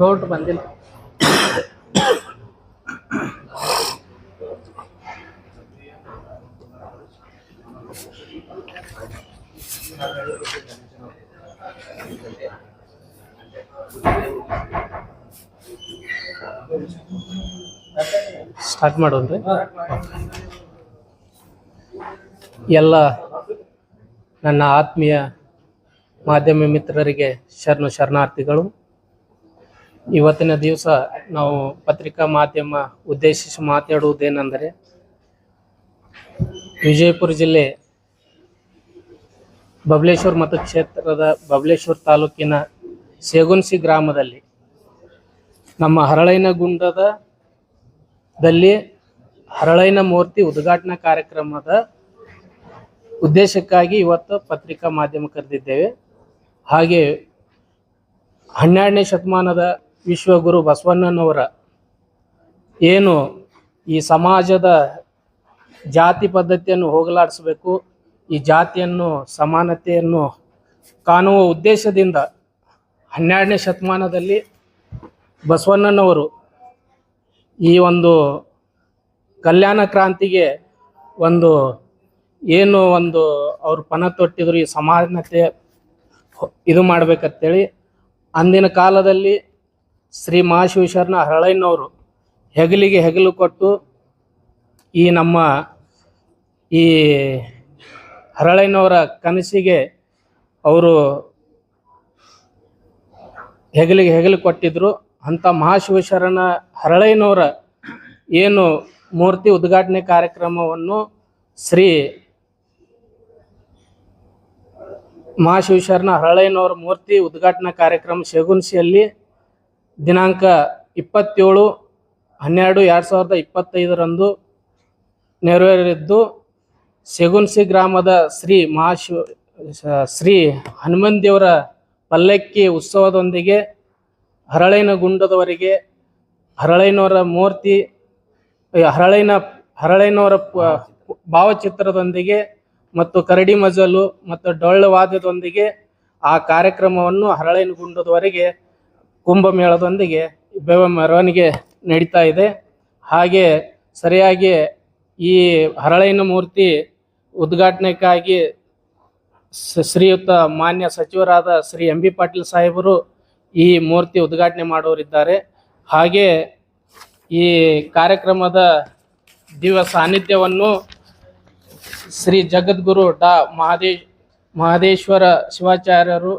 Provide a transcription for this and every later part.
ಗೌಡ್ರು ಬಂದಿಲ್ಲ. ಸ್ಟಾರ್ಟ್ ಮಾಡೋನ್ರಿ ಎಲ್ಲ ನನ್ನ ಆತ್ಮೀಯ ಮಾಧ್ಯಮ ಮಿತ್ರರಿಗೆ ಶರಣು ಶರಣಾರ್ಥಿಗಳು ಇವತ್ತಿನ ದಿವಸ ನಾವು ಪತ್ರಿಕಾ ಮಾಧ್ಯಮ ಉದ್ದೇಶಿಸಿ ಮಾತಾಡುವುದೇನೆಂದರೆ ವಿಜಯಪುರ ಜಿಲ್ಲೆ ಬಬಲೇಶ್ವರ ಮತಕ್ಷೇತ್ರದ ಬಬಲೇಶ್ವರ ತಾಲೂಕಿನ ಸೇಗುನ್ಸಿ ಗ್ರಾಮದಲ್ಲಿ ನಮ್ಮ ಹರಳೈನಗುಂಡದ ದಲ್ಲಿ ಹರಳೈನ ಮೂರ್ತಿ ಉದ್ಘಾಟನಾ ಕಾರ್ಯಕ್ರಮದ ಉದ್ದೇಶಕ್ಕಾಗಿ ಇವತ್ತು ಪತ್ರಿಕಾ ಮಾಧ್ಯಮ ಕರೆದಿದ್ದೇವೆ. ಹಾಗೆ ಹನ್ನೆರಡನೇ ಶತಮಾನದ ವಿಶ್ವಗುರು ಬಸವಣ್ಣನವರ ಏನು ಈ ಸಮಾಜದ ಜಾತಿ ಪದ್ಧತಿಯನ್ನು ಹೋಗಲಾಡಿಸಬೇಕು, ಈ ಜಾತಿಯನ್ನು ಸಮಾನತೆಯನ್ನು ಕಾಣುವ ಉದ್ದೇಶದಿಂದ ಹನ್ನೆರಡನೇ ಶತಮಾನದಲ್ಲಿ ಬಸವಣ್ಣನವರು ಈ ಒಂದು ಕಲ್ಯಾಣ ಕ್ರಾಂತಿಗೆ ಒಂದು ಏನು ಒಂದು ಅವರು ಪಣ ತೊಟ್ಟಿದ್ರು ಈ ಸಮಾನತೆ ಇದು ಮಾಡ್ಬೇಕಂತೇಳಿ, ಅಂದಿನ ಕಾಲದಲ್ಲಿ ಶ್ರೀ ಮಹಾಶಿವಶರಣ ಹರಳಯ್ಯನವರು ಹೆಗಲಿಗೆ ಹೆಗಲು ಕೊಟ್ಟು ಈ ನಮ್ಮ ಈ ಹರಳಯ್ಯನವರ ಕನಸಿಗೆ ಅವರು ಹೆಗಲಿಗೆ ಹೆಗಲು ಕೊಟ್ಟಿದ್ರು. ಅಂಥ ಮಹಾಶಿವೇಶ್ವರನ ಹರಳಯ್ಯನವರ ಏನು ಮೂರ್ತಿ ಉದ್ಘಾಟನೆ ಕಾರ್ಯಕ್ರಮವನ್ನು ಶ್ರೀ ಮಹಾಶಿವಶರಣ ಹರಳಯ್ಯನವರ ಮೂರ್ತಿ ಉದ್ಘಾಟನಾ ಕಾರ್ಯಕ್ರಮ ಶಗುನ್ಸಿಯಲ್ಲಿ ದಿನಾಂಕ ಇಪ್ಪತ್ತೇಳು ಹನ್ನೆರಡು ಎರಡು ಸಾವಿರದ ಇಪ್ಪತ್ತೈದರಂದು ನೆರವೇರಿದ್ದು ಸೆಗುನ್ಸಿ ಗ್ರಾಮದ ಶ್ರೀ ಮಹಾಶಿವ, ಶ್ರೀ ಹನುಮನ್ ದೇವರ ಪಲ್ಲಕ್ಕಿ ಉತ್ಸವದೊಂದಿಗೆ ಹರಳೈನ ಗುಂಡದವರೆಗೆ ಹರಳೈನವರ ಮೂರ್ತಿ ಹರಳೈನ ಹರಳೈನವರ ಭಾವಚಿತ್ರದೊಂದಿಗೆ ಮತ್ತು ಕರಡಿ ಮಜಲು ಮತ್ತು ಡೊಳ್ಳು ವಾದ್ಯದೊಂದಿಗೆ ಆ ಕಾರ್ಯಕ್ರಮವನ್ನು ಹರಳೈನ ಗುಂಡದವರೆಗೆ ಕುಂಭಮೇಳದೊಂದಿಗೆ ಬೆವ ಮೆರವಣಿಗೆ ನಡೀತಾ ಇದೆ. ಹಾಗೆ ಸರಿಯಾಗಿ ಈ ಹರಳೈನ ಮೂರ್ತಿ ಉದ್ಘಾಟನೆಗಾಗಿ ಶ್ರೀಯುತ ಮಾನ್ಯ ಸಚಿವರಾದ ಶ್ರೀ ಎಂ ಬಿ ಪಾಟೀಲ್ ಸಾಹೇಬರು ಈ ಮೂರ್ತಿ ಉದ್ಘಾಟನೆ ಮಾಡೋರಿದ್ದಾರೆ ಹಾಗೆ ಈ ಕಾರ್ಯಕ್ರಮದ ದಿವ್ಯ ಸಾನ್ನಿಧ್ಯವನ್ನು ಶ್ರೀ ಜಗದ್ಗುರು ಡಾ ಮಹಾದೇ ಮಹದೇಶ್ವರ ಶಿವಾಚಾರ್ಯರು,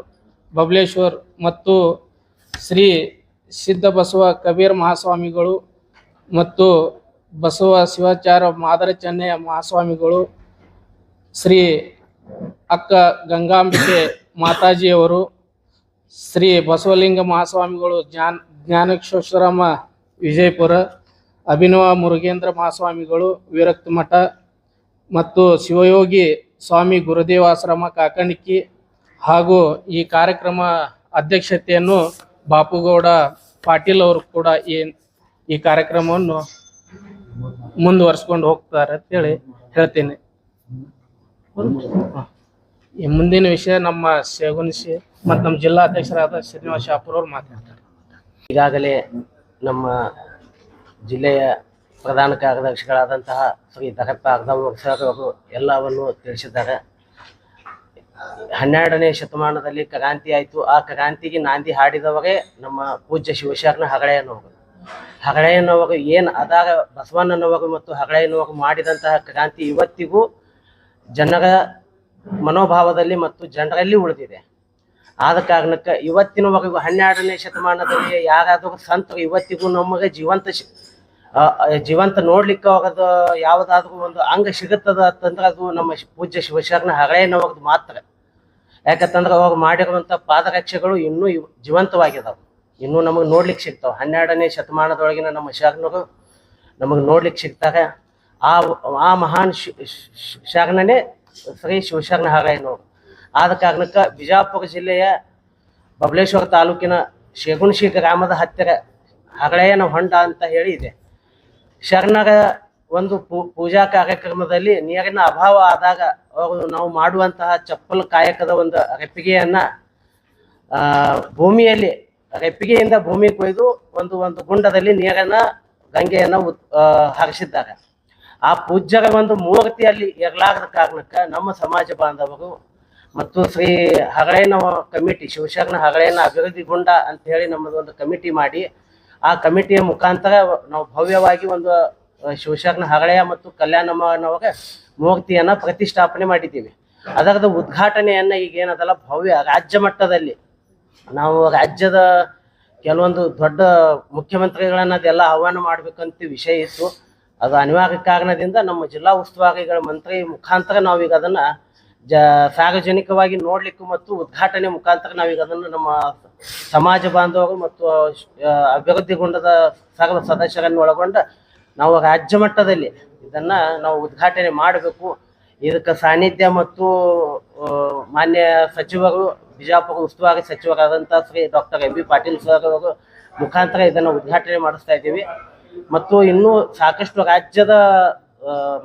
ಬಬಲೇಶ್ವರ್ ಮತ್ತು ಶ್ರೀ ಸಿದ್ಧ ಬಸವ ಕಬೀರ್ ಮಹಾಸ್ವಾಮಿಗಳು ಮತ್ತು ಬಸವ ಶಿವಾಚಾರ್ಯ ಮಾದರ ಚೆನ್ನಯ್ಯ ಮಹಾಸ್ವಾಮಿಗಳು, ಶ್ರೀ ಅಕ್ಕ ಗಂಗಾಂಬಿಕೆ ಮಾತಾಜಿಯವರು, ಶ್ರೀ ಬಸವಲಿಂಗ ಮಹಾಸ್ವಾಮಿಗಳು ಜ್ಞಾನ ಜ್ಞಾನೇಶ್ವರಮ್ಮ ವಿಜಯಪುರ, ಅಭಿನವ ಮುರುಗೇಂದ್ರ ಮಹಾಸ್ವಾಮಿಗಳು ವಿರಕ್ತ ಮಠ ಮತ್ತು ಶಿವಯೋಗಿ ಸ್ವಾಮಿ ಗುರುದೇವಾಶ್ರಮ ಕಾಕಣಿಕಿ ಹಾಗೂ ಈ ಕಾರ್ಯಕ್ರಮ ಅಧ್ಯಕ್ಷತೆಯನ್ನು ಬಾಪುಗೌಡ ಪಾಟೀಲ್ ಅವರು ಕೂಡ ಏನ್ ಈ ಕಾರ್ಯಕ್ರಮವನ್ನು ಮುಂದುವರ್ಸ್ಕೊಂಡು ಹೋಗ್ತಾರೆ ಅಂತೇಳಿ ಹೇಳ್ತೇನೆ. ಈ ಮುಂದಿನ ವಿಷಯ ನಮ್ಮ ಸೇಗುಣಿಸಿ ಮತ್ತು ನಮ್ಮ ಜಿಲ್ಲಾಧ್ಯಕ್ಷರಾದ ಶ್ರೀನಿವಾಸ ಶಾಪುರ್ ಅವರು ಮಾತಾಡ್ತಾರೆ ಈಗಾಗಲೇ ನಮ್ಮ ಜಿಲ್ಲೆಯ ಪ್ರಧಾನ ಕಾರ್ಯದರ್ಶಿಗಳಾದಂತಹ ಶ್ರೀ ಅರ್ಧಮೂರ್ ಸರ್ ಅವರು ಎಲ್ಲವನ್ನು ತಿಳಿಸಿದ್ದಾರೆ ಹನ್ನೆರಡನೇ ಶತಮಾನದಲ್ಲಿ ಕ್ರಾಂತಿ ಆಯಿತು. ಆ ಕ್ರಾಂತಿಗೆ ನಾಂದಿ ಹಾಡಿದವರೇ ನಮ್ಮ ಪೂಜ್ಯ ಶಿವಶರಣ ಹಗಳೆ ಹಗಳೆಯನವರು ಏನು ಅದಾಗ ಬಸವಣ್ಣನವರು ಮತ್ತು ಹಗಳೆಯನವರು ಮಾಡಿದಂತಹ ಕ್ರಾಂತಿ ಇವತ್ತಿಗೂ ಜನರ ಮನೋಭಾವದಲ್ಲಿ ಮತ್ತು ಜನರಲ್ಲಿ ಉಳಿದಿದೆ. ಆದ ಕಾರಣಕ್ಕೆ ಇವತ್ತಿನವರೆಗೂ ಹನ್ನೆರಡನೇ ಶತಮಾನದಲ್ಲಿ ಯಾರಾದರೂ ಸಂತರು ಇವತ್ತಿಗೂ ನಮಗೆ ಜೀವಂತ ಜೀವಂತ ನೋಡ್ಲಿಕ್ಕೆ ಹೋಗದ ಯಾವುದಾದ್ರೂ ಒಂದು ಅಂಗ ಸಿಗುತ್ತದ ಅಂತಂದ್ರೆ ಅದು ನಮ್ಮ ಪೂಜ್ಯ ಶಿವಶರಣ ಹಳೆಯನವ್ರದ್ದು ಮಾತ್ರ. ಯಾಕಂತಂದ್ರೆ ಅವಾಗ ಮಾಡಿರುವಂಥ ಪಾದರಕ್ಷೆಗಳು ಇನ್ನೂ ಜೀವಂತವಾಗಿದಾವೆ. ಇನ್ನೂ ನಮಗೆ ನೋಡ್ಲಿಕ್ಕೆ ಸಿಗ್ತಾವೆ. ಹನ್ನೆರಡನೇ ಶತಮಾನದೊಳಗಿನ ನಮ್ಮ ಶರಣರು ನಮಗೆ ನೋಡ್ಲಿಕ್ಕೆ ಸಿಗ್ತಾರೆ. ಆ ಆ ಮಹಾನ್ ಶರಣನೇ ಶ್ರೀ ಶಿವಶರಣ ಹಳೆಯನವರು ಆದ ಕಾರಣಕ್ಕೆ ಬಿಜಾಪುರ ಜಿಲ್ಲೆಯ ಬಬಲೇಶ್ವರ ತಾಲೂಕಿನ ಶೇಗುಣಶಿ ಗ್ರಾಮದ ಹತ್ತಿರ ಹಗಳೆಯನ ಹೊಂಡ ಅಂತ ಹೇಳಿ ಇದೆ. ಶರಣರ ಒಂದು ಪೂಜಾ ಕಾರ್ಯಕ್ರಮದಲ್ಲಿ ನೀರಿನ ಅಭಾವ ಆದಾಗ ಅವರು ನಾವು ಮಾಡುವಂತಹ ಚಪ್ಪಲ್ ಕಾಯಕದ ಒಂದು ರೆಪ್ಪಿಗೆಯನ್ನ ಭೂಮಿಯಲ್ಲಿ ರೆಪ್ಪಿಗೆಯಿಂದ ಭೂಮಿ ಕೊಯ್ದು ಒಂದು ಒಂದು ಗುಂಡದಲ್ಲಿ ನೀರನ್ನ, ಗಂಗೆಯನ್ನ ಹರಿಸಿದ್ದಾರೆ. ಆ ಪೂಜ್ಯರ ಒಂದು ಮೂರ್ತಿಯಲ್ಲಿ ಇರಲಾರದ ಕಾರಣಕ್ಕೆ ನಮ್ಮ ಸಮಾಜ ಬಾಂಧವರು ಮತ್ತು ಶ್ರೀ ಹಗಳೇನ ಕಮಿಟಿ, ಶಿವಶರಣ ಹಗಳೇನ ಅಭಿವೃದ್ಧಿ ಗುಂಡ ಅಂತ ಹೇಳಿ ನಮ್ಮದೊಂದು ಕಮಿಟಿ ಮಾಡಿ ಆ ಕಮಿಟಿಯ ಮುಖಾಂತರ ನಾವು ಭವ್ಯವಾಗಿ ಒಂದು ಶಿವಶರಣ ಮತ್ತು ಮತ್ತು ಕಲ್ಯಾಣಮ್ಮನವರ ಮೂರ್ತಿಯನ್ನ ಪ್ರತಿಷ್ಠಾಪನೆ ಮಾಡಿದ್ದೀವಿ. ಅದರದ ಉದ್ಘಾಟನೆಯನ್ನ ಈಗ ಏನದಲ್ಲ, ಭವ್ಯ ರಾಜ್ಯ ಮಟ್ಟದಲ್ಲಿ. ನಾವು ರಾಜ್ಯದ ಕೆಲವೊಂದು ದೊಡ್ಡ ಮುಖ್ಯಮಂತ್ರಿಗಳನ್ನ ಅದೆಲ್ಲ ಆಹ್ವಾನ ಮಾಡ್ಬೇಕಂತ ವಿಷಯ ಇತ್ತು. ಅದು ಅನಿವಾರ್ಯ ಕಾರಣದಿಂದ ನಮ್ಮ ಜಿಲ್ಲಾ ಉಸ್ತುವಾರಿಗಳ ಮಂತ್ರಿ ಮುಖಾಂತರ ನಾವೀಗ ಅದನ್ನ ಜ, ಸಾರ್ವಜನಿಕವಾಗಿ ನೋಡ್ಲಿಕ್ಕೂ ಮತ್ತು ಉದ್ಘಾಟನೆ ಮುಖಾಂತರ ನಾವೀಗ ಅದನ್ನು ನಮ್ಮ ಸಮಾಜ ಬಾಂಧವರು ಮತ್ತು ಅಭಿವೃದ್ಧಿಗೊಂಡದ ಸಕಲ ಸದಸ್ಯರನ್ನು ಒಳಗೊಂಡ ನಾವು ರಾಜ್ಯ ಮಟ್ಟದಲ್ಲಿ ಇದನ್ನ ನಾವು ಉದ್ಘಾಟನೆ ಮಾಡಬೇಕು. ಇದಕ್ಕೆ ಸಾನ್ನಿಧ್ಯ ಮತ್ತು ಮಾನ್ಯ ಸಚಿವರು, ಬಿಜಾಪುರ ಉಸ್ತುವಾರಿ ಸಚಿವರಾದಂಥ Shri doctor M B Patil sir ಅವರು ಮುಖಾಂತರ ಇದನ್ನು ಉದ್ಘಾಟನೆ ಮಾಡಿಸ್ತಾ ಇದ್ದೀವಿ. ಮತ್ತು ಇನ್ನೂ ಸಾಕಷ್ಟು ರಾಜ್ಯದ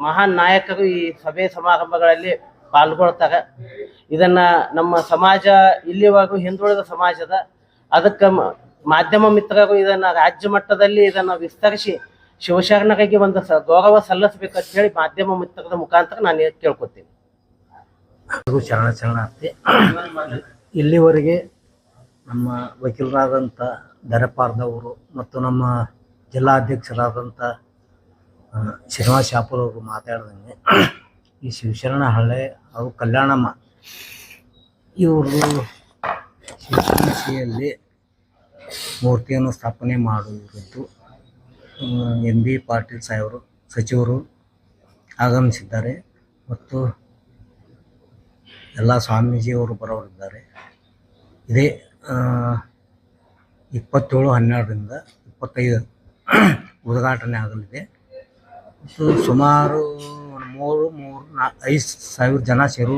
ಮಹಾನ್ ನಾಯಕರು ಈ ಸಭೆ ಸಮಾರಂಭಗಳಲ್ಲಿ ಪಾಲ್ಗೊಳ್ತಾರೆ ಇದನ್ನ ನಮ್ಮ ಸಮಾಜ ಇಲ್ಲಿವರೆಗೂ ಹಿಂದುಳಿದ ಸಮಾಜದ ಅದಕ್ಕೆ ಮಾಧ್ಯಮ ಮಿತ್ರರು ಇದನ್ನ ರಾಜ್ಯ ಮಟ್ಟದಲ್ಲಿ ಇದನ್ನ ವಿಸ್ತರಿಸಿ ಶಿವಶರಣರಿಗೆ ಒಂದು ಗೌರವ ಸಲ್ಲಿಸಬೇಕಂತ ಹೇಳಿ ಮಾಧ್ಯಮ ಮಿತ್ರದ ಮುಖಾಂತರ ನಾನು ಕೇಳ್ಕೊತೀನಿ. ಶರಣ ಶರಣಾರ್ಥಿ ಇಲ್ಲಿವರೆಗೆ ನಮ್ಮ ವಕೀಲರಾದಂಥ ದರಪಾರ್ದವರು ಮತ್ತು ನಮ್ಮ ಜಿಲ್ಲಾಧ್ಯಕ್ಷರಾದಂಥ ಶ್ರೀನಿವಾಸ್ ಶ್ರೀನಿವಾಸ ಶಾಪುರ್ ಅವರು ಮಾತಾಡ್ದಂಗೆ ಈ ಶಿವಶರಣ ಹಳ್ಳೆ ಅವು ಕಲ್ಯಾಣಮ್ಮ. ಇವರು ಶಿವಶಿಯಲ್ಲಿ ಮೂರ್ತಿಯನ್ನು ಸ್ಥಾಪನೆ ಮಾಡುವುದು ಎಂ ಬಿ ಪಾಟೀಲ್ ಸಾಹೇಬರು, ಸಚಿವರು ಆಗಮಿಸಿದ್ದಾರೆ ಮತ್ತು ಎಲ್ಲ ಸ್ವಾಮೀಜಿಯವರು ಬರೋರಿದ್ದಾರೆ. ಇದೇ ಇಪ್ಪತ್ತೇಳು ಹನ್ನೆರಡರಿಂದ ಇಪ್ಪತ್ತೈದು ಉದ್ಘಾಟನೆ ಆಗಲಿದೆ. ಮತ್ತು ಸುಮಾರು ಮೂರು ಮೂರು ನಾ ಐದು ಸಾವಿರ ಜನ ಸೇರು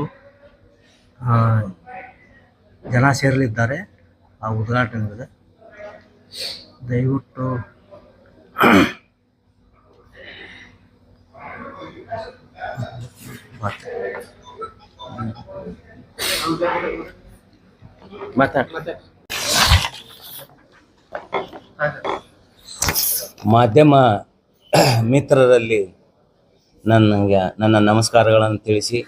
ಜನ ಸೇರಲಿದ್ದಾರೆ ಆ ಉದ್ಘಾಟನೆಗೆ. ದಯವಿಟ್ಟು ಮಾಧ್ಯಮ ಮಿತ್ರರಲ್ಲಿ ನನಗೆ ನನ್ನ ನಮಸ್ಕಾರಗಳನ್ನು ತಿಳಿಸಿ.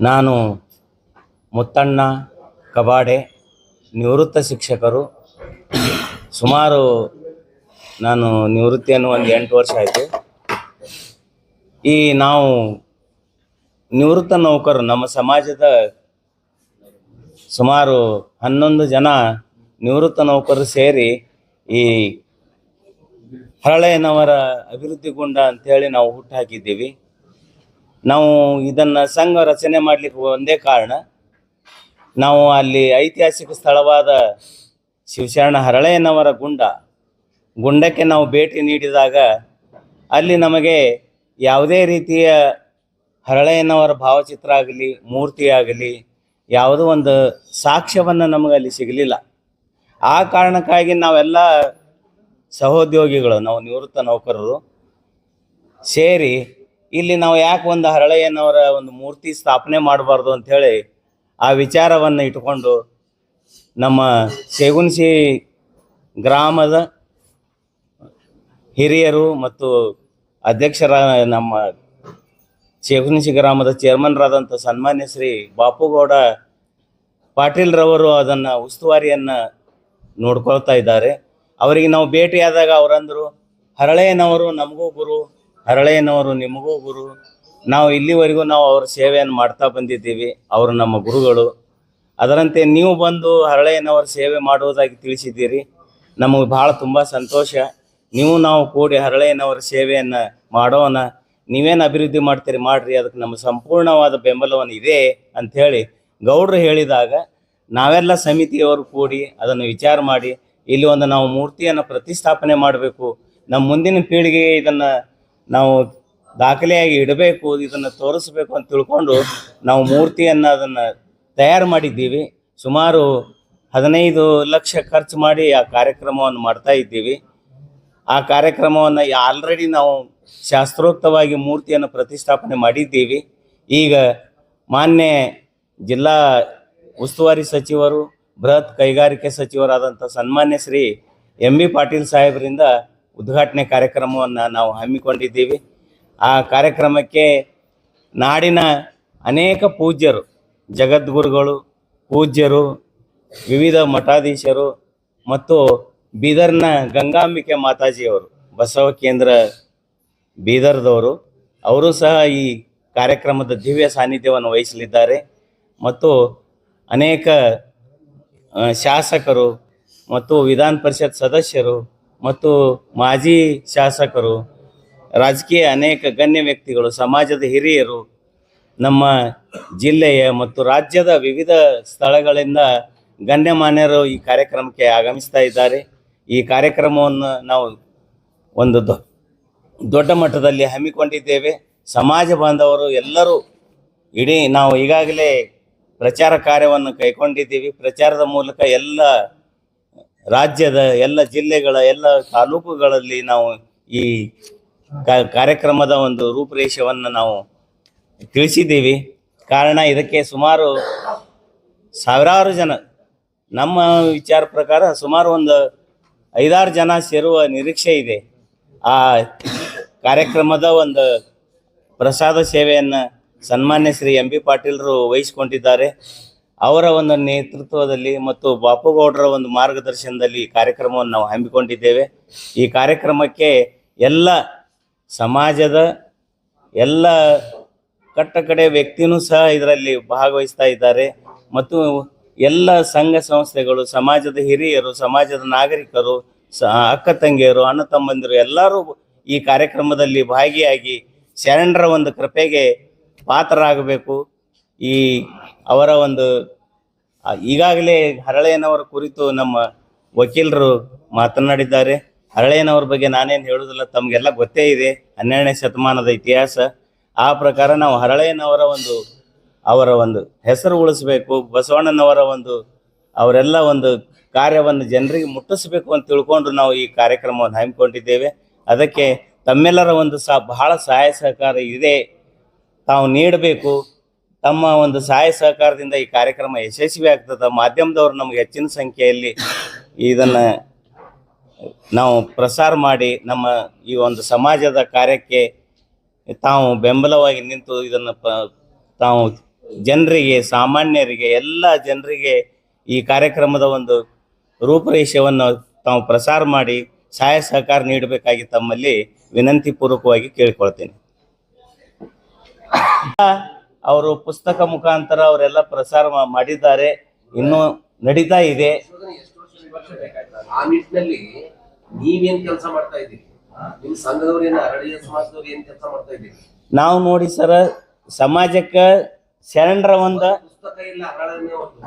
ನಾನು ಮುತ್ತಣ್ಣ, ಕಬಾಡೆ, ನಿವೃತ್ತ ಶಿಕ್ಷಕರು. ಸುಮಾರು ನಾನು ನಿವೃತ್ತಿಯನ್ನು ಒಂದು ಎಂಟು ವರ್ಷ ಆಯಿತು. ಈ ನಾವು ನಿವೃತ್ತ ನೌಕರರು, ನಮ್ಮ ಸಮಾಜದ ಸುಮಾರು ಹನ್ನೊಂದು ಜನ ನಿವೃತ್ತ ನೌಕರರು ಸೇರಿ ಈ ಹರಳೆನವರ ಅಭಿವೃದ್ಧಿಗೊಂಡ ಅಂತೇಳಿ ನಾವು ಹುಟ್ಟು ಹಾಕಿದ್ದೀವಿ. ನಾವು ಇದನ್ನು ಸಂಘ ರಚನೆ ಮಾಡಲಿಕ್ಕೆ ಒಂದೇ ಕಾರಣ, ನಾವು ಅಲ್ಲಿ ಐತಿಹಾಸಿಕ ಸ್ಥಳವಾದ ಶಿವಶರಣ ಹರಳೆಯನವರ ಗುಂಡ, ಗುಂಡಕ್ಕೆ ನಾವು ಭೇಟಿ ನೀಡಿದಾಗ ಅಲ್ಲಿ ನಮಗೆ ಯಾವುದೇ ರೀತಿಯ ಹರಳೆಯನವರ ಭಾವಚಿತ್ರ ಆಗಲಿ, ಮೂರ್ತಿ ಆಗಲಿ, ಯಾವುದೋ ಒಂದು ಸಾಕ್ಷ್ಯವನ್ನು ನಮಗೆ ಅಲ್ಲಿ ಸಿಗಲಿಲ್ಲ. ಆ ಕಾರಣಕ್ಕಾಗಿ ನಾವೆಲ್ಲ ಸಹೋದ್ಯೋಗಿಗಳು, ನಾವು ನಿವೃತ್ತ ನೌಕರರು, ಸೇರಿ ಇಲ್ಲಿ ನಾವು ಯಾಕೆ ಒಂದು ಹರಳೆಯನ್ನವರ ಒಂದು ಮೂರ್ತಿ ಸ್ಥಾಪನೆ ಮಾಡಬಾರ್ದು ಅಂಥೇಳಿ ಆ ವಿಚಾರವನ್ನು ಇಟ್ಕೊಂಡು ನಮ್ಮ ಶೇಗುನ್ಸಿ ಗ್ರಾಮದ ಹಿರಿಯರು ಮತ್ತು ಅಧ್ಯಕ್ಷರ ನಮ್ಮ ಶೇಗುನ್ಸಿ ಗ್ರಾಮದ ಚೇರ್ಮನ್ರಾದಂಥ ಸನ್ಮಾನ್ಯ ಶ್ರೀ ಬಾಪುಗೌಡ ಪಾಟೀಲ್ರವರು ಅದನ್ನು ಉಸ್ತುವಾರಿಯನ್ನು ನೋಡ್ಕೊಳ್ತಾ ಇದ್ದಾರೆ. ಅವರಿಗೆ ನಾವು ಭೇಟಿಯಾದಾಗ ಅವರಂದರು, ಹರಳೆಯನವರು ನಮಗೂ ಗುರು, ಹರಳೆಯನವರು ನಿಮಗೂ ಗುರು. ನಾವು ಇಲ್ಲಿವರೆಗೂ ನಾವು ಅವ್ರ ಸೇವೆಯನ್ನು ಮಾಡ್ತಾ ಬಂದಿದ್ದೀವಿ, ಅವರು ನಮ್ಮ ಗುರುಗಳು. ಅದರಂತೆ ನೀವು ಬಂದು ಹರಳೆಯನವರ ಸೇವೆ ಮಾಡುವುದಾಗಿ ತಿಳಿಸಿದ್ದೀರಿ. ನಮಗೆ ಭಾಳ ತುಂಬ ಸಂತೋಷ. ನೀವು ನಾವು ಕೂಡಿ ಹರಳೆಯನವರ ಸೇವೆಯನ್ನು ಮಾಡೋಣ. ನೀವೇನು ಅಭಿವೃದ್ಧಿ ಮಾಡ್ತೀರಿ ಮಾಡ್ರಿ, ಅದಕ್ಕೆ ನಮ್ಮ ಸಂಪೂರ್ಣವಾದ ಬೆಂಬಲವನ್ನು ಇದೆ ಅಂಥೇಳಿ ಗೌಡ್ರು ಹೇಳಿದಾಗ ನಾವೆಲ್ಲ ಸಮಿತಿಯವರು ಕೂಡಿ ಅದನ್ನು ವಿಚಾರ ಮಾಡಿ ಇಲ್ಲಿ ಒಂದು ನಾವು ಮೂರ್ತಿಯನ್ನು ಪ್ರತಿಷ್ಠಾಪನೆ ಮಾಡಬೇಕು. ನಮ್ಮ ಮುಂದಿನ ಪೀಳಿಗೆಗೆ ಇದನ್ನು ನಾವು ದಾಖಲೆಯಾಗಿ ಇಡಬೇಕು, ಇದನ್ನು ತೋರಿಸ್ಬೇಕು ಅಂತ ತಿಳ್ಕೊಂಡು ನಾವು ಮೂರ್ತಿಯನ್ನು ಅದನ್ನು ತಯಾರು ಮಾಡಿದ್ದೀವಿ. ಸುಮಾರು ಹದಿನೈದು ಲಕ್ಷ ಖರ್ಚು ಮಾಡಿ ಆ ಕಾರ್ಯಕ್ರಮವನ್ನು ಮಾಡ್ತಾ ಇದ್ದೀವಿ. ಆ ಕಾರ್ಯಕ್ರಮವನ್ನು ಆಲ್ರೆಡಿ ನಾವು ಶಾಸ್ತ್ರೋಕ್ತವಾಗಿ ಮೂರ್ತಿಯನ್ನು ಪ್ರತಿಷ್ಠಾಪನೆ ಮಾಡಿದ್ದೀವಿ. ಈಗ ಮಾನ್ಯ ಜಿಲ್ಲಾ ಉಸ್ತುವಾರಿ ಸಚಿವರು ಬೃಹತ್ ಕೈಗಾರಿಕೆ ಸಚಿವರಾದಂಥ ಸನ್ಮಾನ್ಯ ಶ್ರೀ ಎಂ ಬಿ ಪಾಟೀಲ್ ಸಾಹೇಬರಿಂದ ಉದ್ಘಾಟನೆ ಕಾರ್ಯಕ್ರಮವನ್ನು ನಾವು ಹಮ್ಮಿಕೊಂಡಿದ್ದೀವಿ. ಆ ಕಾರ್ಯಕ್ರಮಕ್ಕೆ ನಾಡಿನ ಅನೇಕ ಪೂಜ್ಯರು, ಜಗದ್ಗುರುಗಳು, ಪೂಜ್ಯರು, ವಿವಿಧ ಮಠಾಧೀಶರು ಮತ್ತು ಬೀದರ್ನ ಗಂಗಾಂಬಿಕೆ ಮಾತಾಜಿಯವರು, ಬಸವ ಕೇಂದ್ರ ಬೀದರ್ದವರು, ಅವರು ಸಹ ಈ ಕಾರ್ಯಕ್ರಮದ ದಿವ್ಯ ಸಾನ್ನಿಧ್ಯವನ್ನು ವಹಿಸಲಿದ್ದಾರೆ. ಮತ್ತು ಅನೇಕ ಶಾಸಕರು ಮತ್ತು ವಿಧಾನ ಪರಿಷತ್ ಸದಸ್ಯರು ಮತ್ತು ಮಾಜಿ ಶಾಸಕರು, ರಾಜಕೀಯ ಅನೇಕ ಗಣ್ಯ ವ್ಯಕ್ತಿಗಳು, ಸಮಾಜದ ಹಿರಿಯರು, ನಮ್ಮ ಜಿಲ್ಲೆಯ ಮತ್ತು ರಾಜ್ಯದ ವಿವಿಧ ಸ್ಥಳಗಳಿಂದ ಗಣ್ಯಮಾನ್ಯರು ಈ ಕಾರ್ಯಕ್ರಮಕ್ಕೆ ಆಗಮಿಸ್ತಾ ಇದ್ದಾರೆ. ಈ ಕಾರ್ಯಕ್ರಮವನ್ನು ನಾವು ಒಂದು ದೊಡ್ಡ ಮಟ್ಟದಲ್ಲಿ ಹಮ್ಮಿಕೊಂಡಿದ್ದೇವೆ. ಸಮಾಜ ಬಾಂಧವರು ಎಲ್ಲರೂ ಇಡೀ ನಾವು ಈಗಾಗಲೇ ಪ್ರಚಾರ ಕಾರ್ಯವನ್ನು ಕೈಗೊಂಡಿದ್ದೀವಿ. ಪ್ರಚಾರದ ಮೂಲಕ ಎಲ್ಲ ರಾಜ್ಯದ ಎಲ್ಲ ಜಿಲ್ಲೆಗಳ ಎಲ್ಲ ತಾಲೂಕುಗಳಲ್ಲಿ ನಾವು ಈ ಕಾರ್ಯಕ್ರಮದ ಒಂದು ರೂಪುರೇಷವನ್ನು ನಾವು ತಿಳಿಸಿದ್ದೀವಿ. ಕಾರಣ ಇದಕ್ಕೆ ಸುಮಾರು ಸಾವಿರಾರು ಜನ, ನಮ್ಮ ವಿಚಾರ ಪ್ರಕಾರ ಸುಮಾರು ಒಂದು ಐದಾರು ಜನ ಸೇರುವ ನಿರೀಕ್ಷೆ ಇದೆ. ಆ ಕಾರ್ಯಕ್ರಮದ ಒಂದು ಪ್ರಸಾದ ಸೇವೆಯನ್ನು ಸನ್ಮಾನ್ಯ ಶ್ರೀ ಎಂ ಬಿ ಪಾಟೀಲರು ವಹಿಸಿಕೊಂಡಿದ್ದಾರೆ. ಅವರ ಒಂದು ನೇತೃತ್ವದಲ್ಲಿ ಮತ್ತು ಬಾಪುಗೌಡರ ಒಂದು ಮಾರ್ಗದರ್ಶನದಲ್ಲಿ ಈ ಕಾರ್ಯಕ್ರಮವನ್ನು ನಾವು ಹಮ್ಮಿಕೊಂಡಿದ್ದೇವೆ. ಈ ಕಾರ್ಯಕ್ರಮಕ್ಕೆ ಎಲ್ಲ ಸಮಾಜದ ಎಲ್ಲ ಕಟ್ಟ ಕಡೆ ವ್ಯಕ್ತಿನೂ ಸಹ ಇದರಲ್ಲಿ ಭಾಗವಹಿಸ್ತಾ ಇದ್ದಾರೆ. ಮತ್ತು ಎಲ್ಲ ಸಂಘ ಸಂಸ್ಥೆಗಳು, ಸಮಾಜದ ಹಿರಿಯರು, ಸಮಾಜದ ನಾಗರಿಕರು, ಸ, ಅಕ್ಕ ತಂಗಿಯರು, ಅಣ್ಣ ತಮ್ಮಂದಿರು ಎಲ್ಲರೂ ಈ ಕಾರ್ಯಕ್ರಮದಲ್ಲಿ ಭಾಗಿಯಾಗಿ ಶರಣರ ಒಂದು ಕೃಪೆಗೆ ಪಾತ್ರರಾಗಬೇಕು. ಈ ಅವರ ಒಂದು ಈಗಾಗಲೇ ಹರಳೆಯನವರ ಕುರಿತು ನಮ್ಮ ವಕೀಲರು ಮಾತನಾಡಿದ್ದಾರೆ. ಹರಳೆಯನವರ ಬಗ್ಗೆ ನಾನೇನು ಹೇಳುವುದಿಲ್ಲ ತಮಗೆಲ್ಲ ಗೊತ್ತೇ ಇದೆ, ಹನ್ನೆರಡನೇ ಶತಮಾನದ ಇತಿಹಾಸ. ಆ ಪ್ರಕಾರ ನಾವು ಹರಳೆಯನವರ ಒಂದು, ಅವರ ಒಂದು ಹೆಸರು ಉಳಿಸಬೇಕು, ಬಸವಣ್ಣನವರ ಒಂದು, ಅವರೆಲ್ಲ ಒಂದು ಕಾರ್ಯವನ್ನು ಜನರಿಗೆ ಮುಟ್ಟಿಸಬೇಕು ಅಂತ ತಿಳ್ಕೊಂಡು ನಾವು ಈ ಕಾರ್ಯಕ್ರಮವನ್ನು ಹಮ್ಮಿಕೊಂಡಿದ್ದೇವೆ. ಅದಕ್ಕೆ ತಮ್ಮೆಲ್ಲರ ಒಂದು ಸಹ ಬಹಳ ಸಹಾಯ ಸಹಕಾರ ಇದೆ ತಾವು ನೀಡಬೇಕು. ತಮ್ಮ ಒಂದು ಸಹಾಯ ಸಹಕಾರದಿಂದ ಈ ಕಾರ್ಯಕ್ರಮ ಯಶಸ್ವಿ ಆಗ್ತದೆ. ಮಾಧ್ಯಮದವರು ನಮ್ಗೆ ಹೆಚ್ಚಿನ ಸಂಖ್ಯೆಯಲ್ಲಿ ಇದನ್ನು ನಾವು ಪ್ರಸಾರ ಮಾಡಿ ನಮ್ಮ ಈ ಒಂದು ಸಮಾಜದ ಕಾರ್ಯಕ್ಕೆ ತಾವು ಬೆಂಬಲವಾಗಿ ನಿಂತು ಇದನ್ನು ಪ, ತಾವು ಜನರಿಗೆ, ಸಾಮಾನ್ಯರಿಗೆ, ಎಲ್ಲ ಜನರಿಗೆ ಈ ಕಾರ್ಯಕ್ರಮದ ಒಂದು ರೂಪರೇಷೆಯನ್ನು ತಾವು ಪ್ರಸಾರ ಮಾಡಿ ಸಹಾಯ ಸಹಕಾರ ನೀಡಬೇಕಾಗಿ ತಮ್ಮಲ್ಲಿ ವಿನಂತಿ ಪೂರ್ವಕವಾಗಿ ಕೇಳಿಕೊಳ್ತೇನೆ. ಅವರು ಪುಸ್ತಕ ಮುಖಾಂತರ ಅವರೆಲ್ಲ ಪ್ರಸಾರ ಮಾಡಿದ್ದಾರೆ. ಇನ್ನು ನಡೀತಾ ಇದೆ. ಆ ನಿಟ್ಟಿನಲ್ಲಿ ನೀವೇನ್ ಕೆಲಸ ಮಾಡ್ತಾ ಇದ್ದೀರಿ? ನಿಮ್ ಸಂಘದವ್ರು ಏನ್ ಅರಳಿಯ ಸಮಾಜದವ್ರು ಏನ್ ಕೆಲಸ ಮಾಡ್ತಾ ಇದ್ದೀರಿ? ನಾವು ನೋಡಿ ಸರ ಸಮಾಜಕ್ಕೆ ಶರಣರ ಒಂದು ಪುಸ್ತಕ ಇಲ್ಲ ಹರಳನೆ ಒಂದು.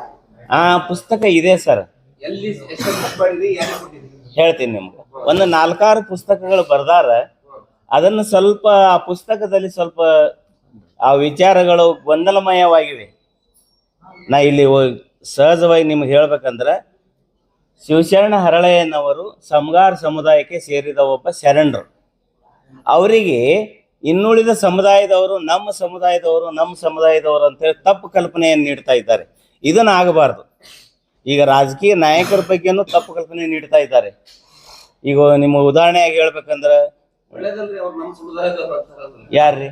ಆ ಪುಸ್ತಕ ಇದೆ ಸರ್. ಎಲ್ಲಿ ಎಸ್ಟಾಬ್ಲಿಷ್ ಮಾಡಿದ್ರಿ ಯಾರಿಗೆ ಕೊಟ್ಟಿದ್ರಿ ಹೇಳ್ತೀನಿ ನಿಮ್ಗೆ. ಒಂದು ನಾಲ್ಕಾರು ಪುಸ್ತಕಗಳು ಬರ್ದಾರ. ಅದನ್ನು ಸ್ವಲ್ಪ ಆ ಪುಸ್ತಕದಲ್ಲಿ ಸ್ವಲ್ಪ ಆ ವಿಚಾರಗಳು ಗೊಂದಲಮಯವಾಗಿವೆ. ನಾ ಇಲ್ಲಿ ಸಹಜವಾಗಿ ನಿಮ್ಗೆ ಹೇಳ್ಬೇಕಂದ್ರೆ, ಶಿವಶರಣ ಹರಳೆಯನ್ನವರು ಸಮಗಾರ ಸಮುದಾಯಕ್ಕೆ ಸೇರಿದ ಒಬ್ಬ ಶರಣರು. ಅವರಿಗೆ ಇನ್ನುಳಿದ ಸಮುದಾಯದವರು ನಮ್ಮ ಸಮುದಾಯದವರು ನಮ್ಮ ಸಮುದಾಯದವರು ಅಂತೇಳಿ ತಪ್ಪು ಕಲ್ಪನೆಯನ್ನು ನೀಡ್ತಾ ಇದ್ದಾರೆ. ಇದನ್ನು ಆಗಬಾರ್ದು. ಈಗ ರಾಜಕೀಯ ನಾಯಕರ ಬಗ್ಗೆನೂ ತಪ್ಪು ಕಲ್ಪನೆ ನೀಡ್ತಾ ಇದ್ದಾರೆ. ಈಗ ನಿಮ್ಮ ಉದಾಹರಣೆಯಾಗಿ ಹೇಳ್ಬೇಕಂದ್ರೆ ಯಾರ್ರಿ?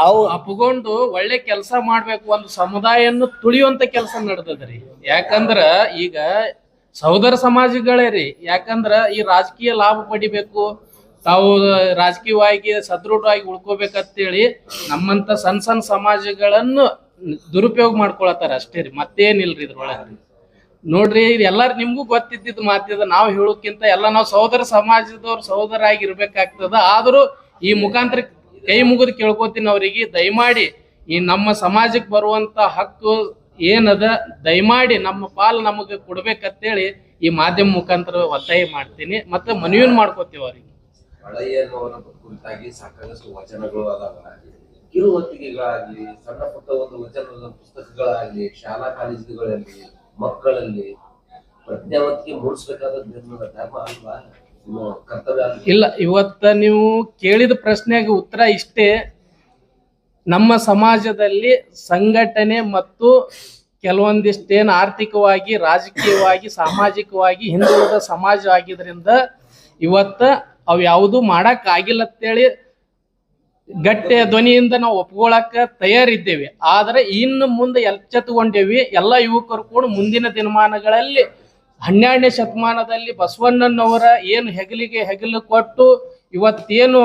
ಅವು- ಅಪ್ಕೊಂಡು ಒಳ್ಳೆ ಕೆಲಸ ಮಾಡ್ಬೇಕು ಒಂದು ಸಮುದಾಯವನ್ನು ತುಳಿಯುವಂತ ಕೆಲಸ ನಡೆದದ್ರಿ. ಯಾಕಂದ್ರ ಈಗ ಸಹೋದರ ಸಮಾಜಗಳೇ ರೀ ಯಾಕಂದ್ರ ಈ ರಾಜಕೀಯ ಲಾಭ ಪಡಿಬೇಕು ತಾವು ರಾಜಕೀಯವಾಗಿ ಸದೃಢವಾಗಿ ಉಳ್ಕೋಬೇಕಂತೇಳಿ ನಮ್ಮಂತ ಸಣ್ಣ ಸಣ್ಣ ಸಮಾಜಗಳನ್ನು ದುರುಪಯೋಗ ಮಾಡ್ಕೊಳತಾರ ಅಷ್ಟೇ ರೀ ಮತ್ತೇನಿಲ್ರಿ ಇದ್ರೊಳಗ್ರಿ. ನೋಡ್ರಿ ಎಲ್ಲಾರು ನಿಮ್ಗೂ ಗೊತ್ತಿದ್ದಿದ್ ಮಾತಿದ ನಾವು ಹೇಳೋಕ್ಕಿಂತ ಎಲ್ಲ ನಾವು ಸಹೋದರ ಸಮಾಜದವ್ರು ಸಹೋದರ ಆದ್ರೂ ಈ ಮುಖಾಂತರ ಕೈ ಮುಗಿದು ಕೇಳ್ಕೊತೀನಿ ಅವರಿಗೆ. ದಯಮಾಡಿ ಈ ನಮ್ಮ ಸಮಾಜಕ್ಕೆ ಬರುವಂತ ಹಕ್ಕು ಏನದ? ದಯಮಾಡಿ ನಮ್ಮ ಪಾಲು ನಮಗೆ ಕೊಡ್ಬೇಕಂತೇಳಿ ಈ ಮಾಧ್ಯಮ ಮುಖಾಂತರ ಒತ್ತಾಯ ಮಾಡ್ತೀನಿ. ಮತ್ತೆ ಮನವಿಯನ್ನು ಮಾಡ್ಕೋತೀವಿ ಅವ್ರಿಗೆ. ಕಿರು ಸಾಕಷ್ಟು ಸಣ್ಣ ಪುಟ್ಟ ಒಂದು ವಚನದ ಪುಸ್ತಕಗಳಾಗ್ಲಿ, ಶಾಲಾ ಕಾಲೇಜುಗಳಲ್ಲಿ ಮಕ್ಕಳಲ್ಲಿ ಪ್ರಜ್ಞಾವಂತಿಕೆ ಮೂಡಿಸಬೇಕಾದ ನಿಮ್ಮ ಅಲ್ವಾ? ಕರ್ತವ್ಯ ಇಲ್ಲ, ಇವತ್ತ ನೀವು ಕೇಳಿದ ಪ್ರಶ್ನೆಗೆ ಉತ್ತರ ಇಷ್ಟೇ. ನಮ್ಮ ಸಮಾಜದಲ್ಲಿ ಸಂಘಟನೆ ಮತ್ತು ಕೆಲವೊಂದಿಷ್ಟೇನು ಆರ್ಥಿಕವಾಗಿ, ರಾಜಕೀಯವಾಗಿ, ಸಾಮಾಜಿಕವಾಗಿ ಹಿಂದುಳಿದ ಸಮಾಜ ಆಗಿದ್ರಿಂದ ಇವತ್ತ ಅವು ಯಾವುದು ಮಾಡಕ್ ಆಗಿಲ್ಲ ಅಂತೇಳಿ ಗಟ್ಟಿ ಧ್ವನಿಯಿಂದ ನಾವು ಒಪ್ಕೊಳಕ ತಯಾರಿದ್ದೇವೆ. ಆದರೆ ಇನ್ನು ಮುಂದೆ ಎಚ್ಚೆತ್ತುಕೊಂಡೇವಿ, ಎಲ್ಲ ಯುವಕರು ಕೂಡ ಮುಂದಿನ ದಿನಮಾನಗಳಲ್ಲಿ, ಹನ್ನೆರಡನೇ ಶತಮಾನದಲ್ಲಿ ಬಸವಣ್ಣನವರ ಏನು ಹೆಗಲಿಗೆ ಹೆಗಲು ಕೊಟ್ಟು, ಇವತ್ತೇನು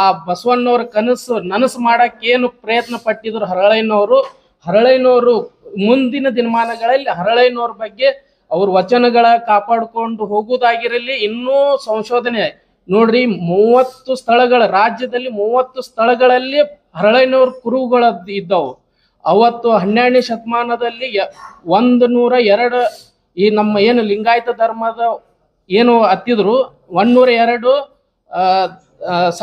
ಆ ಬಸವಣ್ಣವರ ಕನಸು ನನಸು ಮಾಡಕ್ಕೆ ಏನು ಪ್ರಯತ್ನ ಪಟ್ಟಿದ್ರು ಹರಳೈನವರು ಹರಳಯ್ಯನವರು ಮುಂದಿನ ದಿನಮಾನಗಳಲ್ಲಿ ಹರಳಯ್ಯನವ್ರ ಬಗ್ಗೆ ಅವ್ರ ವಚನಗಳ ಕಾಪಾಡಿಕೊಂಡು ಹೋಗುವುದಾಗಿರಲಿ, ಇನ್ನೂ ಸಂಶೋಧನೆ ನೋಡ್ರಿ, ಮೂವತ್ತು ಸ್ಥಳಗಳ, ರಾಜ್ಯದಲ್ಲಿ ಮೂವತ್ತು ಸ್ಥಳಗಳಲ್ಲಿ ಹರಳಯ್ಯನವ್ರ ಕುರುಹುಗಳ ಇದ್ದವು. ಅವತ್ತು ಹನ್ನೆರಡನೇ ಶತಮಾನದಲ್ಲಿ ಒಂದು ನೂರ ಎರಡು, ಈ ನಮ್ಮ ಏನು ಲಿಂಗಾಯತ ಧರ್ಮದ ಏನು ಹತ್ತಿದ್ರು, ಒಂದೂರ ಎರಡು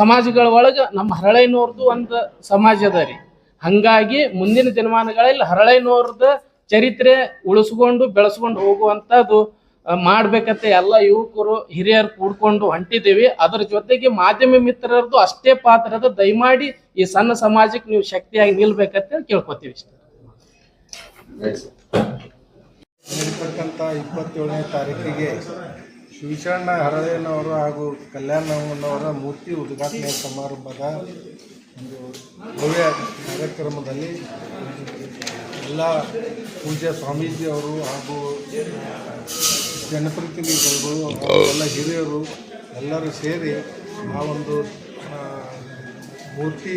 ಸಮಾಜಗಳ ಒಳಗೆ ನಮ್ಮ ಹರಳೈನೂರ್ದು ಒಂದು ಸಮಾಜ ಅದ ರೀ. ಹಂಗಾಗಿ ಮುಂದಿನ ದಿನಮಾನಗಳಲ್ಲಿ ಹರಳೈನೂರ್ದ ಚರಿತ್ರೆ ಉಳಿಸ್ಕೊಂಡು ಬೆಳೆಸ್ಕೊಂಡು ಹೋಗುವಂಥದ್ದು ಮಾಡ್ಬೇಕಂತ ಎಲ್ಲ ಯುವಕರು ಹಿರಿಯರು ಕೂಡ್ಕೊಂಡು ಹೊಂಟಿದ್ದೀವಿ. ಅದರ ಜೊತೆಗೆ ಮಾಧ್ಯಮ ಮಿತ್ರರದ್ದು ಅಷ್ಟೇ ಪಾತ್ರದ ದಯಮಾಡಿ ಈ ಸಣ್ಣ ಸಮಾಜಕ್ಕೆ ನೀವು ಶಕ್ತಿಯಾಗಿ ನಿಲ್ಬೇಕಂತ ಕೇಳ್ಕೊತೀವಿ ಇಪ್ಪತ್ತೇಳನೇ ತಾರೀಕಿಗೆ ಶಿವಶರಣ ಹರಳಯ್ಯನವರು ಹಾಗೂ ಕಲ್ಯಾಣವರ ಮೂರ್ತಿ ಉದ್ಘಾಟನೆ ಸಮಾರಂಭದ ಒಂದು ಭವ್ಯ ಕಾರ್ಯಕ್ರಮದಲ್ಲಿ ಎಲ್ಲ ಪೂಜ್ಯ ಸ್ವಾಮೀಜಿಯವರು ಹಾಗೂ ಜನಪ್ರತಿನಿಧಿಗಳು ಎಲ್ಲ ಹಿರಿಯರು ಎಲ್ಲರೂ ಸೇರಿ ಆ ಒಂದು ಮೂರ್ತಿ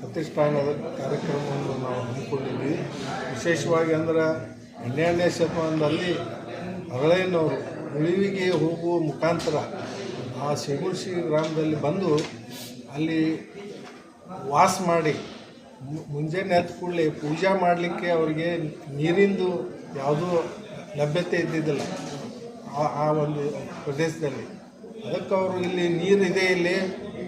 ಪ್ರತಿಷ್ಠಾನದ ಕಾರ್ಯಕ್ರಮವನ್ನು ನಾವು ಹಮ್ಮಿಕೊಂಡಿದ್ವಿ ವಿಶೇಷವಾಗಿ ಅಂದ್ರೆ ಹನ್ನೆರಡನೇ ಶತಮಾನದಲ್ಲಿ ಹರಳಯ್ಯನವರು ಉಳಿವಿಗೆ ಹೋಗುವ ಮುಖಾಂತರ ಆ ಶಗುರ್ಶಿ ಗ್ರಾಮದಲ್ಲಿ ಬಂದು ಅಲ್ಲಿ ವಾಸ ಮಾಡಿ ಮುಂಜಾನೆ ಎದ್ದ ಕೂಡಲೇ ಪೂಜೆ ಮಾಡಲಿಕ್ಕೆ ಅವರಿಗೆ ನೀರಿಂದು ಯಾವುದೂ ಲಭ್ಯತೆ ಇದ್ದಿದ್ದಿಲ್ಲ. ಆ ಒಂದು ಪ್ರದೇಶದಲ್ಲಿ. ಅದಕ್ಕೆ ಅವರು ಇಲ್ಲಿ ನೀರಿದೆ ಇಲ್ಲಿ,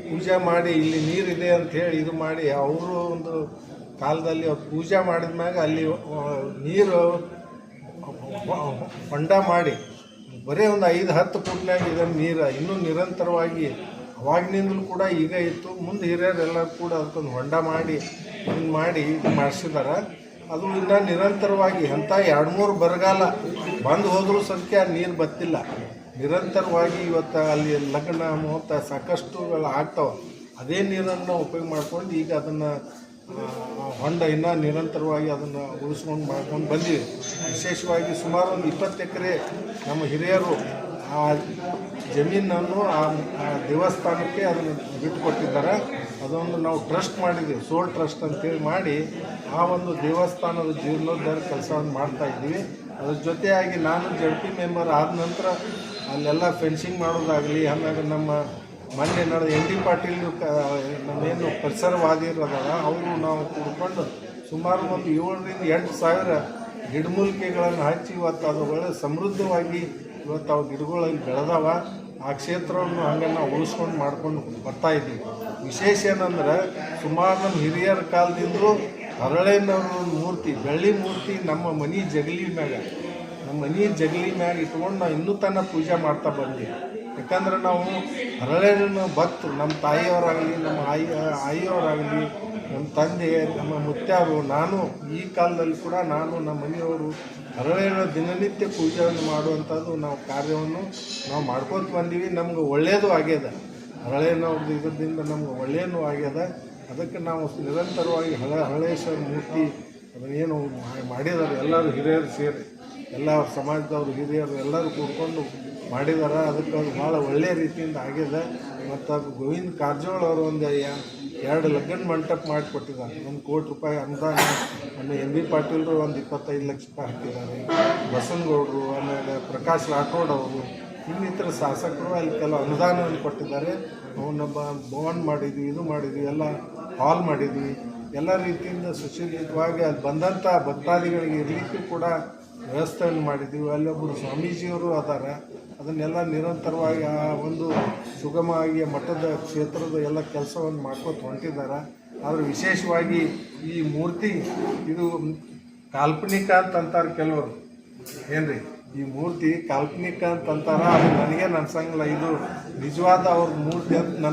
ಪೂಜೆ ಮಾಡಿ ಇಲ್ಲಿ ನೀರಿದೆ ಹೇಳಿ ಇದು ಮಾಡಿ ಅವರು ಒಂದು ಕಾಲದಲ್ಲಿ ಪೂಜೆ ಮಾಡಿದ ಮ್ಯಾಗ ಅಲ್ಲಿ ನೀರು ಹೊಂಡ ಮಾಡಿ, ಬರೀ ಒಂದು ಐದು ಹತ್ತು ಫುಟ್ನಾಗ ಇದನ್ನು ನೀರು. ಇನ್ನೂ ನಿರಂತರವಾಗಿ ಅವಾಗಿನಿಂದಲೂ ಕೂಡ ಈಗ ಇತ್ತು. ಮುಂದೆ ಹಿರಿಯರೆಲ್ಲರೂ ಕೂಡ ಅದಕ್ಕೊಂದು ಹೊಂಡ ಮಾಡಿ ಮಾಡಿ ಇದು ಮಾಡಿಸಿದಾರೆ. ಅದು ಇನ್ನು ನಿರಂತರವಾಗಿ ಅಂಥ ಎರಡು ಮೂರು ಬರಗಾಲ ಬಂದು ಹೋದರೂ ಸಂಖ್ಯೆ ನೀರು ಬತ್ತಿಲ್ಲ. ನಿರಂತರವಾಗಿ ಇವತ್ತು ಅಲ್ಲಿ ಲಗ್ನ ಮುಹೂರ್ತ ಸಾಕಷ್ಟುಗಳು ಆಗ್ತಾವೆ. ಅದೇ ನೀರನ್ನು ಉಪಯೋಗ ಮಾಡ್ಕೊಂಡು ಈಗ ಅದನ್ನು ಹೊಂಡ ಇನ್ನೂ ನಿರಂತರವಾಗಿ ಅದನ್ನು ಉಳಿಸ್ಕೊಂಡು ಮಾಡ್ಕೊಂಡು ಬಂದಿವೆ ವಿಶೇಷವಾಗಿ ಸುಮಾರು ಒಂದು ಇಪ್ಪತ್ತು ಎಕರೆ ನಮ್ಮ ಹಿರಿಯರು ಆ ಜಮೀನನ್ನು ಆ ಆ ದೇವಸ್ಥಾನಕ್ಕೆ ಅದನ್ನು ಬಿಟ್ಟುಕೊಟ್ಟಿದ್ದಾರೆ. ಅದೊಂದು ನಾವು ಟ್ರಸ್ಟ್ ಮಾಡಿದ್ದೀವಿ ಸೋಲ್ ಟ್ರಸ್ಟ್ ಅಂತೇಳಿ ಮಾಡಿ ಆ ಒಂದು ದೇವಸ್ಥಾನದ ಜೀರ್ಣೋದ್ಧಾರ ಕೆಲಸವನ್ನು ಮಾಡ್ತಾ ಇದ್ದೀವಿ. ಅದ್ರ ಜೊತೆಯಾಗಿ ನಾನು ಜಡ್ ಪಿ ಮೆಂಬರ್ ಆದ ನಂತರ ಅಲ್ಲೆಲ್ಲ ಫೆನ್ಸಿಂಗ್ ಮಾಡೋದಾಗಲಿ ಆಮ್ಯಾಗ ನಮ್ಮ ಮೊನ್ನೆ ನಡೆದ ಎನ್ ಡಿ ಪಾಟೀಲ್ ನಮ್ಮೇನು ಪರಿಸರವಾದಿರೋದಾಗ ಅವರು ನಾವು ಕೂಡ್ಕೊಂಡು ಸುಮಾರು ಒಂದು ಏಳರಿಂದ ಎಂಟು ಸಾವಿರ ಗಿಡಮೂಲಿಕೆಗಳನ್ನು ಹಚ್ಚಿ ಇವತ್ತು ಅದು ಒಳ್ಳೆ ಸಮೃದ್ಧವಾಗಿ ಇವತ್ತು ಅವು ಗಿಡಗಳಲ್ಲಿ ಬೆಳೆದವ. ಆ ಕ್ಷೇತ್ರವನ್ನು ಹಂಗೆ ನಾವು ಉಳಿಸ್ಕೊಂಡು ಮಾಡ್ಕೊಂಡು ಬರ್ತಾ ಇದ್ದೀವಿ. ವಿಶೇಷ ಏನಂದ್ರೆ ಸುಮಾರು ನಮ್ಮ ಹಿರಿಯರ ಕಾಲದಿಂದಲೂ ಹರಳೆನವ್ರ ಮೂರ್ತಿ, ಬೆಳ್ಳಿ ಮೂರ್ತಿ ನಮ್ಮ ಮನೆ ಜಗಲಿ ಮ್ಯಾಗ. ನಮ್ಮ ಮನೆ ಜಗಲಿ ಮ್ಯಾಗ ಇಟ್ಕೊಂಡು ನಾವು ಇನ್ನೂ ತನಕ ಪೂಜೆ ಮಾಡ್ತಾ ಬಂದ್ವಿ. ಯಾಕಂದ್ರೆ ನಾವು ಹರಳೆನ ಭಕ್ತರು, ನಮ್ಮ ತಾಯಿಯವರಾಗಲಿ, ನಮ್ಮ ಆಯಿ, ಆಯಿಯವರಾಗಲಿ, ನಮ್ಮ ತಂದೆ, ನಮ್ಮ ಮುತ್ಯಾರು, ನಾನು ಈ ಕಾಲದಲ್ಲಿ ಕೂಡ ನಾನು ನಮ್ಮ ಮನೆಯವರು ಹರಳೆನ ದಿನನಿತ್ಯ ಪೂಜೆಯನ್ನು ಮಾಡುವಂಥದ್ದು ನಾವು ಕಾರ್ಯವನ್ನು ನಾವು ಮಾಡ್ಕೊತ ಬಂದೀವಿ. ನಮ್ಗೆ ಒಳ್ಳೆಯದು ಆಗ್ಯದ. ಹರಳೆನವ್ರದ್ದು ಇದರಿಂದ ನಮ್ಗೆ ಒಳ್ಳೆಯೂ ಆಗ್ಯದ. ಅದಕ್ಕೆ ನಾವು ನಿರಂತರವಾಗಿ ಹಳೆ ಹಳೇಶ್ವರ ಮೂರ್ತಿ ಅದನ್ನೇನು ಮಾಡಿದ್ದಾರೆ. ಎಲ್ಲರೂ ಹಿರಿಯರು ಸೇರಿ, ಎಲ್ಲ ಸಮಾಜದವರು, ಹಿರಿಯರು ಎಲ್ಲರೂ ಕೂಡ್ಕೊಂಡು ಮಾಡಿದ್ದಾರೆ ಅದಕ್ಕೆ ಅದು ಭಾಳ ಒಳ್ಳೆಯ ರೀತಿಯಿಂದ ಆಗಿದೆ ಮತ್ತು ಅದು ಗೋವಿಂದ ಕಾರಜೋಳ ಅವರು ಒಂದು ಎರಡು ಲಗ್ನ ಮಂಟಪ ಮಾಡಿಕೊಟ್ಟಿದ್ದಾರೆ. ಒಂದು ಕೋಟಿ ರೂಪಾಯಿ ಅನುದಾನ, ಆಮೇಲೆ ಎಂ ಬಿ ಪಾಟೀಲ್ರು ಒಂದು ಇಪ್ಪತ್ತೈದು ಲಕ್ಷ ರೂಪಾಯಿ ಹಾಕಿದ್ದಾರೆ. ಬಸನಗೌಡರು ಆಮೇಲೆ ಪ್ರಕಾಶ್ ರಾಠೋಡ್ ಅವರು ಇನ್ನಿತರ ಶಾಸಕರು ಅಲ್ಲಿ ಕೆಲವು ಅನುದಾನವನ್ನು ಕೊಟ್ಟಿದ್ದಾರೆ. ಅವನ್ನ ಬಾಂಡ್ ಮಾಡಿದ್ವಿ, ಇದು ಮಾಡಿದ್ವಿ, ಎಲ್ಲ ಹಾಲ್ ಮಾಡಿದ್ವಿ. ಎಲ್ಲ ರೀತಿಯಿಂದ ಸುಶೀಲಿತವಾಗಿ ಅಲ್ಲಿ ಬಂದಂಥ ಭಕ್ತಾದಿಗಳಿಗೆ ಇರಲಿಕ್ಕೂ ಕೂಡ ವ್ಯವಸ್ಥೆಯನ್ನು ಮಾಡಿದ್ದೀವಿ. ಅಲ್ಲೊಬ್ಬರು ಸ್ವಾಮೀಜಿಯವರು ಅದಾರ. ಅದನ್ನೆಲ್ಲ ನಿರಂತರವಾಗಿ ಆ ಒಂದು ಸುಗಮವಾಗಿ ಮಠದ ಕ್ಷೇತ್ರದ ಎಲ್ಲ ಕೆಲಸವನ್ನು ಮಾಡ್ಕೊತ ಹೊಂಟಿದ್ದಾರೆ ಆದರೆ ವಿಶೇಷವಾಗಿ ಈ ಮೂರ್ತಿ, ಇದು ಕಾಲ್ಪನಿಕ ಅಂತ ಅಂತಾರೆ ಕೆಲವರು. ಏನ್ರಿ? ಈ ಮೂರ್ತಿ ಕಾಲ್ಪನಿಕ ಅಂತ ಅಂತಾರ ಅದು ನನಗೆ ನನ್ಸಂಗಿಲ್ಲ. ಇದು ನಿಜವಾದ ಅವ್ರ ಮೂರ್ತಿ ಅಂತ ನನಗೆ